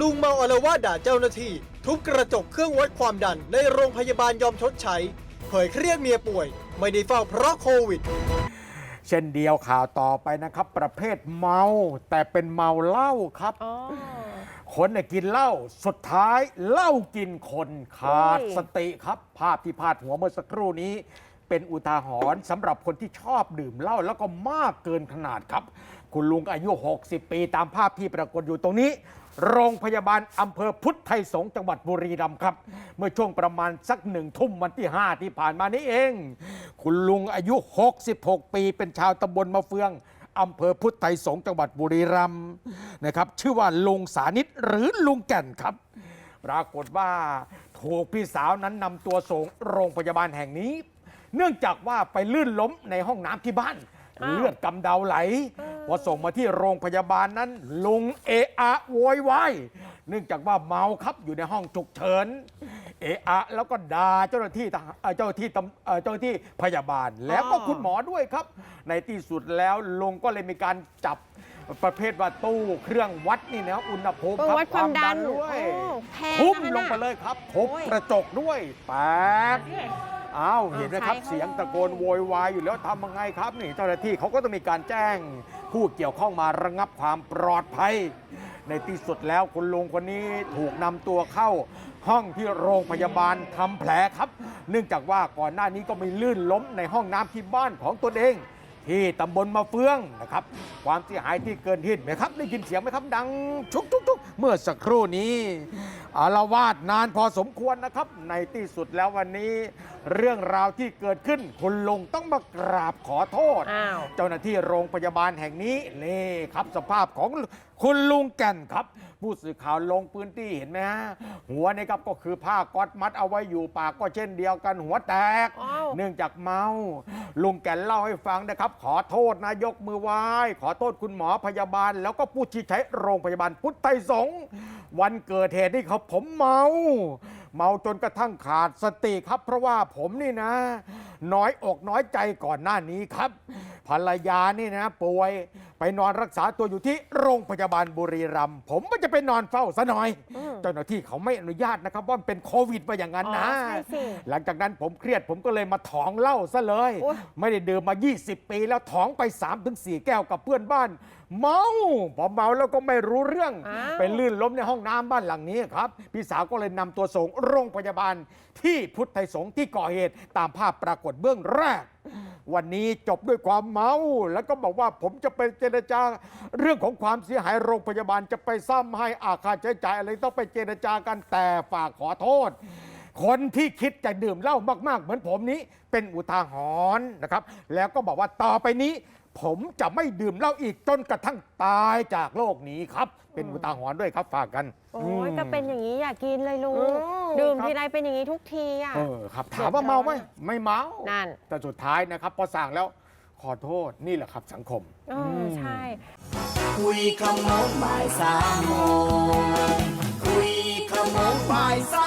ลุงเมาอารวาสด่าเจ้าหน้าที่ ทุบกระจกเครื่องวัดความดันในโรงพยาบาลยอมชดใช้ เผยเครียดเมียป่วย ไม่ได้เฝ้าเพราะโควิด เช่นเดียวข่าวต่อไปนะครับ ประเภทเมา แต่เป็นเมาเหล้าครับ อ๋อ คนเนี่ยกินเหล้าสุดท้ายเหล้ากินคนขาดโอ้ย สติครับ ภาพที่พาดหัวเมื่อสักครู่นี้ เป็นอุทาหรณ์สำหรับคนที่ชอบดื่มเหล้าแล้วก็มากเกินขนาดครับ คุณลุงอายุ 60 ปีตามภาพที่ปรากฏอยู่ตรงนี้ โรงพยาบาลอำเภอพุทธไทยสงฆ์จังหวัดบุรีรัมย์ครับ เมื่อช่วงประมาณสักหนึ่งทุ่มวันที่ 5 ที่ผ่านมานี้เอง คุณลุงอายุ 66 ปี เป็นชาวตำบลมะเฟืองอำเภอพุทธไทยสงฆ์จังหวัดบุรีรัมย์นะครับชื่อว่าลุงสานิตหรือลุงแก่นครับ ปรากฏว่าถูกพี่สาวนั้นนำตัวส่งโรงพยาบาลแห่งนี้ เนื่องจากว่าไปลื่นล้มในห้องน้ำที่บ้าน อ้าว เลือดกำเดาไหล พอส่งมาที่โรงพยาบาลนั้น ลุงเอะอะโวยวายเนื่องจากว่าเมาครับอยู่ในห้องฉุกเฉินเอะอะแล้วก็ด่าเจ้าหน้าที่ทหารเอ่อเจ้าหน้าที่ตำเอ่อเจ้าหน้าที่พยาบาล แล้วก็คุณหมอด้วยครับ ในที่สุดแล้วลุงก็เลยมีการจับประเภทว่าตู้เครื่องวัดนี่นะอุณหภูมิเออครับวัดความดันด้วยโอ้แพงทุบนะคะลงไปน่ะ เลยครับทุบโอ้ย กระจกด้วยแปก อ้าวเห็นไหมครับใครเขาเสียงตะโกนโวยวายอยู่แล้วทำยังไงครับนี่เจ้าหน้าที่เขาก็ต้องมีการแจ้ง ผู้เกี่ยวข้องมาระงับความปลอดภัย ในที่สุดแล้วคุณลุงคนนี้ถูกนำตัวเข้า ห้องที่โรงพยาบาลทำแผลครับ เนื่องจากว่าก่อนหน้านี้ก็มีลื่นล้มในห้องน้ำที่บ้านของตนเอง ที่ตำบลมะเฟืองนะครับ ความเสียหายที่เกินเหตุไหมครับ ได้ยินเสียงไหมครับ ดังชุกชุกชุกเมื่อสักครู่นี้อารวาสนานพอสมควรนะครับ ในที่สุดแล้ววันนี้ เรื่องราวที่เกิดขึ้นคุณลุงต้องมากราบขอโทษ อ้าว เจ้าหน้าที่โรงพยาบาลแห่งนี้นี่ครับสภาพของคุณลุงแก่นครับ ผู้สื่อข่าวลงพื้นที่เห็นไหมฮะหัวนี่ครับก็คือผ้าก๊อตมัดเอาไว้อยู่ปากก็เช่นเดียวกันหัวแตก อ้าว เนื่องจากเมา ลุงแก่นเล่าให้ฟังนะครับ ขอโทษนะยกมือไหว้ขอโทษคุณหมอพยาบาล แล้วก็ผู้ที่ใช้โรงพยาบาลพุทธไทยสงฆ์วันเกิดเหตุนี่เขาผมเมา เมาจนกระทั่งขาดสติครับ เพราะว่าผมนี่นะ น้อยอกน้อยใจก่อนหน้านี้ครับ ภรรยานี่นะป่วยไปนอนรักษาตัวอยู่ที่โรงพยาบาลบุรีรัมย์ผมก็จะไปนอนเฝ้าซะหน่อย อืม เจ้าหน้าที่เขาไม่อนุญาตนะครับว่ามันเป็นโควิดไปอย่างนั้นอ๋อนะใช่สิหลังจากนั้นผมเครียดผมก็เลยมาถองเหล้าซะเลย โอ๊ย ไม่ได้ดื่มมา 20 ปีแล้วถองไป 3-4 แก้วกับเพื่อนบ้าน เมาพอเมาแล้วก็ไม่รู้เรื่อง อ้าว ไปลื่นล้มในห้องน้ำบ้านหลังนี้ครับ พี่สาวก็เลยนำตัวส่งโรงพยาบาลที่พุทธไทยสงฆ์ที่ก่อเหตุตามภาพปรากฏเบื้องแรก วันนี้จบด้วยความเมา แล้วก็บอกว่าผมจะไปเจรจาเรื่องของความเสียหายโรงพยาบาลจะไปซ่อมให้อาคารใช้จ่ายอะไรต้องไปเจรจากันแต่ฝากขอโทษ คนที่คิดจะดื่มเหล้ามาก ๆ เหมือนผมนี้เป็นอุทาหรณ์นะครับ แล้วก็บอกว่าต่อไปนี้ ผมจะไม่ดื่มเหล้าอีกจนกระทั่งตายจากโลกนี้ครับ เป็นอุทาหรณ์ด้วยครับฝากกัน โอ้ยก็เป็นอย่างนี้อย่ากินเลยลุงเออดื่มครับทีไรเป็นอย่างนี้ทุกทีอะ เออครับถามว่าเมาไหมไม่เมานั่น แต่สุดท้ายนะครับ พอสั่งแล้วขอโทษนี่แหละครับสังคม เออใช่ คุยขโมงบ่ายสามโมงคุยขโมงบ่ายสา